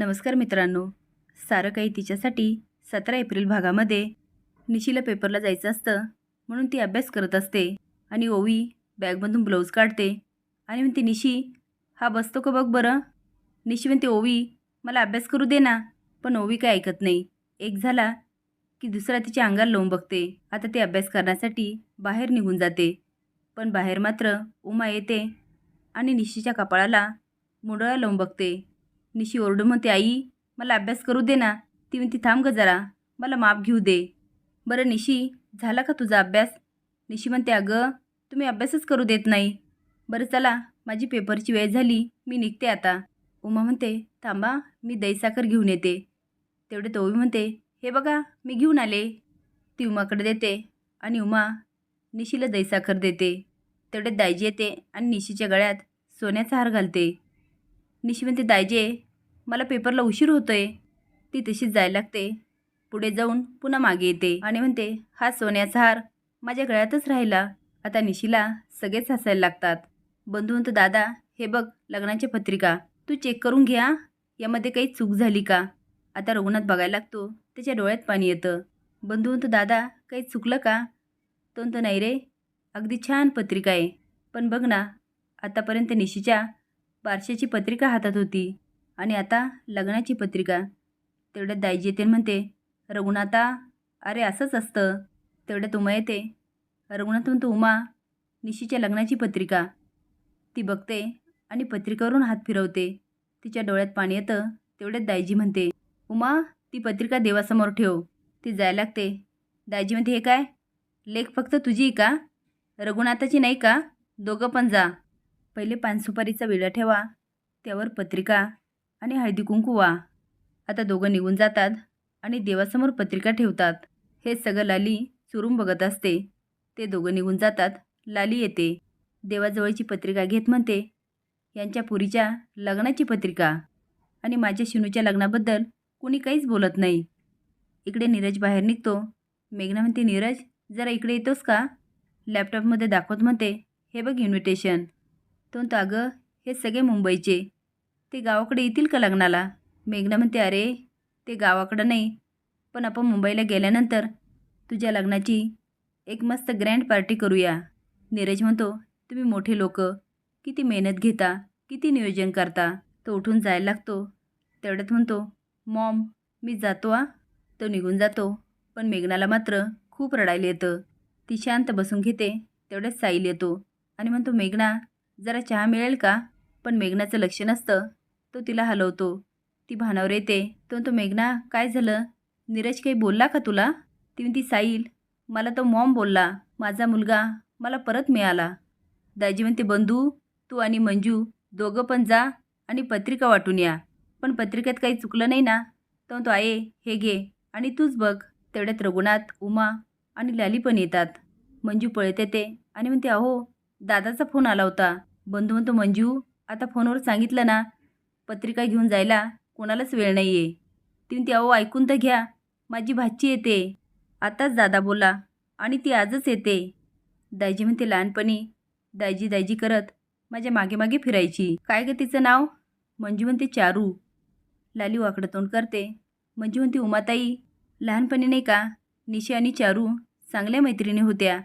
नमस्कार मित्रांनो. सारं काही तिच्यासाठी सतरा एप्रिल भागामध्ये निशीला पेपरला जायचं असतं म्हणून ती अभ्यास करत असते आणि ओवी बॅगमधून ब्लाऊज काढते आणि म्हणते निशी हा बसतो का बघ बरं? निशी म्हणते ओवी मला अभ्यास करू दे ना. पण ओवी काय ऐकत नाही. एक झाला की दुसरा तिच्या अंगाला लावून बघते. आता ती अभ्यास करण्यासाठी बाहेर निघून जाते. पण बाहेर मात्र उमा येते आणि निशीच्या कपाळाला मुडळा लावून बघते. निशी ओरडून म्हणते आई मला अभ्यास करू दे ना. ती म्हणती थांब ग जरा मला माप घेऊ दे. बरं निशी झाला का तुझा अभ्यास? निशी म्हणते अगं तुम्ही अभ्यासच करू देत नाही. बरं चला माझी पेपरची वेळ झाली मी निघते आता. उमा म्हणते थांबा मी दही साखर घेऊन येते. तेवढे तोवी म्हणते हे बघा मी घेऊन आले. ती उमाकडे देते आणि उमा निशीला दही साखर देते. तेवढे दायजी येते आणि निशीच्या गळ्यात सोन्याचा हार घालते. निशी म्हणते दायजे मला पेपरला उशीर होतो आहे ती तशीच जायला लागते. पुढे जाऊन पुन्हा मागे येते. आणि म्हणते हा सोन्याचा हार माझ्या गळ्यातच राहिला. आता निशीला सगळेच हसायला लागतात. बंधू म्हणतो दादा हे बघ लग्नाची पत्रिका. तू चेक करून घ्या. यामध्ये काही चूक झाली का? आता रघुनाथ बघायला लागतो. त्याच्या डोळ्यात पाणी येतं. बंधू म्हणतो दादा काही चुकलं का? तो म्हणतो नाही रे अगदी छान पत्रिका आहे. पण बघ ना आतापर्यंत निशीच्या बारशाची पत्रिका हातात होती. आणि आता लग्नाची पत्रिका. तेवढ्यात दायजी येते म्हणते रघुनाथा अरे असंच असतं. तेवढ्यात उमा येते. रघुनाथ म्हणतो उमा निशीच्या लग्नाची पत्रिका. ती बघते आणि पत्रिकावरून हात फिरवते. तिच्या डोळ्यात पाणी येतं. तेवढ्यात दायजी म्हणते उमा ती पत्रिका देवासमोर ठेव. ती जायला लागते. दायजी म्हणते हे काय? लेख फक्त तुझी का? रघुनाथाची नाही का? दोघं पण जा. पहिले पानसुपारीचा विडा ठेवा त्यावर पत्रिका आणि हळदी कुंकू वा. आता दोघं निघून जातात आणि देवासमोर पत्रिका ठेवतात. हे सगळं लाली चुरून बघत असते. ते दोघं निघून जातात. लाली येते. देवाजवळची पत्रिका घेत म्हणते यांच्या पुरीच्या लग्नाची पत्रिका. आणि माझ्या शिनूच्या लग्नाबद्दल कुणी काहीच बोलत नाही. इकडे नीरज बाहेर निघतो. मेघना म्हणते नीरज जरा इकडे येतोस का? लॅपटॉपमध्ये दाखवत म्हणते हे बघ इन्व्हिटेशन तो म्हणतो अगं हे सगळे मुंबईचे. ते गावाकडे येतील का लग्नाला? मेघना म्हणते अरे ते गावाकडं नाही. पण आपण मुंबईला गेल्यानंतर तुझ्या लग्नाची एक मस्त ग्रँड पार्टी करूया. नीरज म्हणतो तुम्ही मोठे लोक. किती मेहनत घेता. किती नियोजन करता. तो उठून जायला लागतो. तेवढ्यात म्हणतो मॉम मी जातो आ तो निघून जातो. पण मेघनाला मात्र खूप रडायला येतं. ती शांत बसून घेते. तेवढ्याच साईल येतो. आणि म्हणतो मेघना जरा चहा मिळेल का? पण मेघनाचं लक्ष नसतं. तो तिला हलवतो. ती भानावर येते. तो तो मेघना काय झालं? नीरज काही बोलला का तुला? ती म्हणती साईल मला तो मॉम बोलला. माझा मुलगा मला परत मिळाला. दाजी म्हणते बंधू तू आणि मंजू दोघं पण जा आणि पत्रिका वाटून या. पण पत्रिकेत काही चुकलं नाही ना? तर तो आहे हे घे आणि तूच बघ. तेवढ्यात रघुनाथ उमा आणि लाली पण येतात. मंजू पळत येते आणि म्हणते अहो दादाचा फोन आला होता. बंधू म्हणतो मंजू आता फोनवर सांगितलं ना पत्रिका घेऊन जायला कोणालाच वेळ नाही आहे ती अहो ऐकून तर घ्या. माझी भाची येते. आताच दादा बोला आणि ती आजच येते. दायजी म्हणते लहानपणी दायजी दायजी करत माझ्या मागे मागे फिरायची. काय गं तिचं नाव? मंजू म्हणते चारू. लाली वाकडं तोंड करते. मंजू म्हणते उमाताई लहानपणी नाही का निशा आणि चारू चांगल्या मैत्रिणी होत्या.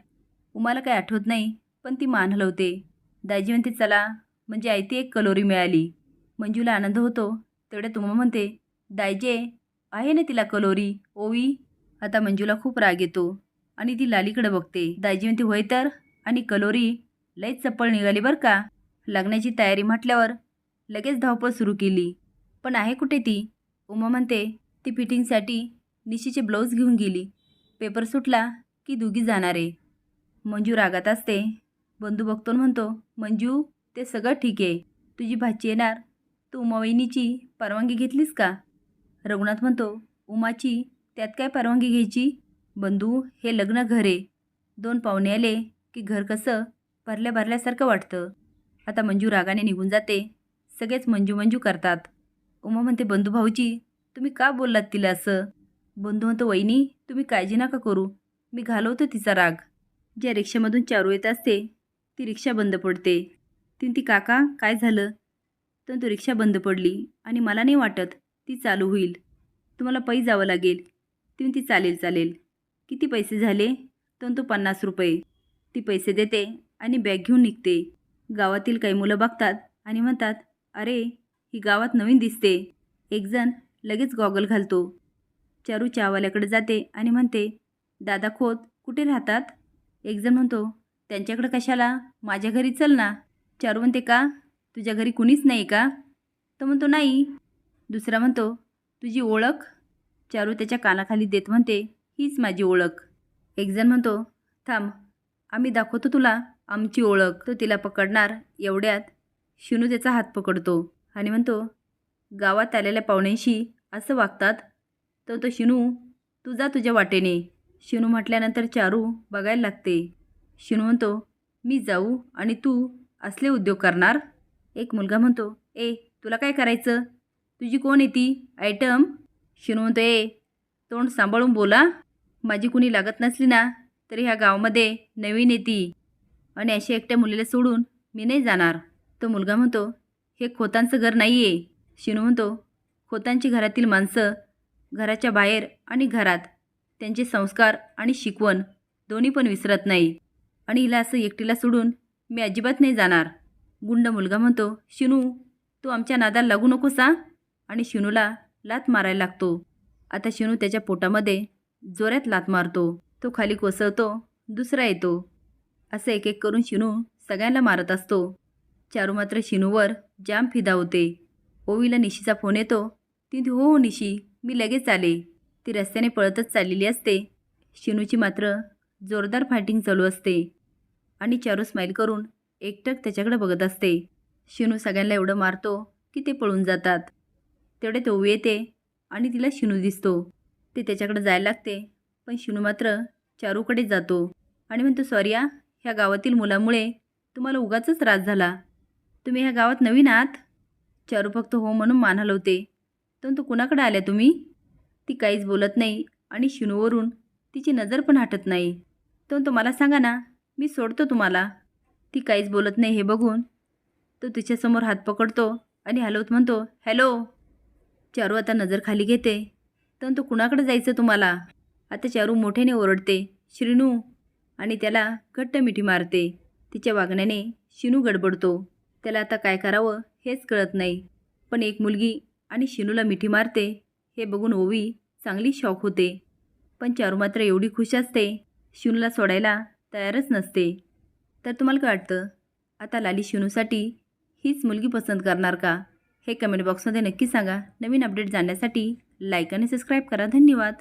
उमाला काही आठवत नाही पण ती मान हलवते. दाजी म्हणते चला. म्हणजे आयती एक कलोरी मिळाली. मंजूला आनंद होतो. तेवढे तुम्हा म्हणते दायजे आहे ना तिला कलोरी? ओवी? आता मंजूला खूप राग येतो. आणि ती लालीकडे बघते. दाजी म्हणते होय तर? आणि कलोरी? लईच चप्पल निघाली बरं का? लग्नाची तयारी म्हटल्यावर लगेच धावपळ सुरू केली. पण आहे कुठे ती? उमा म्हणते. ती फिटिंगसाठी निशीचे ब्लाऊज घेऊन गेली. पेपर सुटला की दुगी जाणारे. मंजू रागात असते. बंधू बघतो म्हणतो मंजू ते सगळं ठीक आहे. तुझी भाची येणार. तू उमावहिनीची परवानगी घेतलीस का? रघुनाथ म्हणतो उमाची त्यात काय परवानगी घ्यायची? बंधू हे लग्न घर आहे. दोन पाहुणे आले की घर कसं भरल्या भरल्यासारखं वाटतं. आता मंजू रागाने निघून जाते. सगळेच मंजू मंजू करतात. उमा म्हणते बंधू भाऊजी तुम्ही का बोललात तिला असं? बंधू म्हणतो वहिनी तुम्ही काळजी नका करू. मी घालवतो तिचा राग. ज्या रिक्षामधून चारू येत असते ती रिक्षा बंद पडते. ती ती काका काय झालं? तर तो रिक्षा बंद पडली आणि मला नाही वाटत ती चालू होईल. तुम्हाला पै जावं लागेल. ती ती चालेल चालेल. किती पैसे झाले? तर तो पन्नास रुपये. ती पैसे देते आणि बॅग घेऊन निघते. गावातील काही मुलं बघतात आणि म्हणतात अरे ही गावात नवीन दिसते. एकजण लगेच गॉगल घालतो. चारू चहावाल्याकडे जाते आणि म्हणते दादा खोत कुठे राहतात? एकजण म्हणतो त्यांच्याकडं कशाला? माझ्या घरी चल ना. चारू म्हणते का? तुझ्या घरी कुणीच नाही का? तर म्हणतो नाही. दुसरा म्हणतो तुझी ओळख? चारू त्याच्या कानाखाली देत म्हणते हीच माझी ओळख. एकजण म्हणतो थांब आम्ही दाखवतो तुला आमची ओळख. तो तिला पकडणार एवढ्यात शिनू त्याचा हात पकडतो आणि म्हणतो गावात आलेल्या पाहुण्यांशी असं वागतात? तर तो शिनू तू जा तुझ्या वाटेने. शिनू म्हटल्यानंतर चारू बघायला लागते. शिनू म्हणतो मी जाऊ आणि तू असले उद्योग करणार? एक मुलगा म्हणतो ए तुला काय करायचं? तुझी कोण येते आयटम? शिनू म्हणतो ए तोंड सांभाळून बोला. माझी कुणी लागत नसली ना तरी ह्या गावामध्ये नवीन येते आणि अशी एकट्या मुलीला सोडून मी नाही जाणार. तो मुलगा म्हणतो हे खोतांचं घर नाही आहे शिनू म्हणतो खोतांची घरातील माणसं घराच्या बाहेर आणि घरात. त्यांचे संस्कार आणि शिकवण दोन्ही पण विसरत नाही. आणि हिला असं एकटीला सोडून मी अजिबात नाही जाणार. गुंड मुलगा म्हणतो शिनू तू आमच्या नादाला लागू नकोस हा. आणि शिनूला लात मारायला लागतो. आता शिनू त्याच्या पोटामध्ये जोरात लात मारतो. तो खाली कोसळतो दुसरा येतो. असं एक एक करून शिनू सगळ्यांना मारत असतो. चारू मात्र शिनूवर जाम फिदा होते. ओवीला निशीचा फोन येतो. ती हो हो निशी मी लगेच आले. ती रस्त्याने पळतच चाललेली असते. शिनूची मात्र जोरदार फायटिंग चालू असते. आणि चारू स्माईल करून एकटक त्याच्याकडे बघत असते. शिनू सगळ्यांना एवढं मारतो की ते पळून जातात. तेवढे तो येते आणि तिला शिनू दिसतो. ते त्याच्याकडे जायला लागते पण शिनू मात्र चारूकडे जातो आणि म्हणतो सॉरिया ह्या गावातील मुलामुळे तुम्हाला उगाच त्रास झाला. तुम्ही ह्या गावात नवीन आहात. चारू फक्त हो म्हणून मान हलवते तर तो कुणाकडे आल्या तुम्ही? ती काहीच बोलत नाही आणि शिनूवरून तिची नजर पण हटत नाही. तो मला सांगा ना मी सोडतो तुम्हाला. ती काहीच बोलत नाही हे बघून तो तिच्यासमोर हात पकडतो आणि हलवत म्हणतो हॅलो. चारू आता नजर खाली घेते. तर तो कुणाकडे जायचं तुम्हाला? आता चारू मोठ्याने ओरडते श्रीनू. आणि त्याला घट्ट मिठी मारते. तिच्या वागण्याने शिनू गडबडतो. त्याला आता काय करावं हेच कळत नाही. पण एक मुलगी आणि शिनूला मिठी मारते हे बघून ओवी चांगली शॉक होते. पण चारू मात्र एवढी खुश असते शिनूला सोडायला तयारच नसते. तर तुम्हाला काय वाटतं? आता लाली शिनूसाठी हीच मुलगी पसंत करणार का? हे कमेंट बॉक्समध्ये नक्की सांगा. नवीन अपडेट जाणण्यासाठी लाईक आणि सबस्क्राईब करा. धन्यवाद.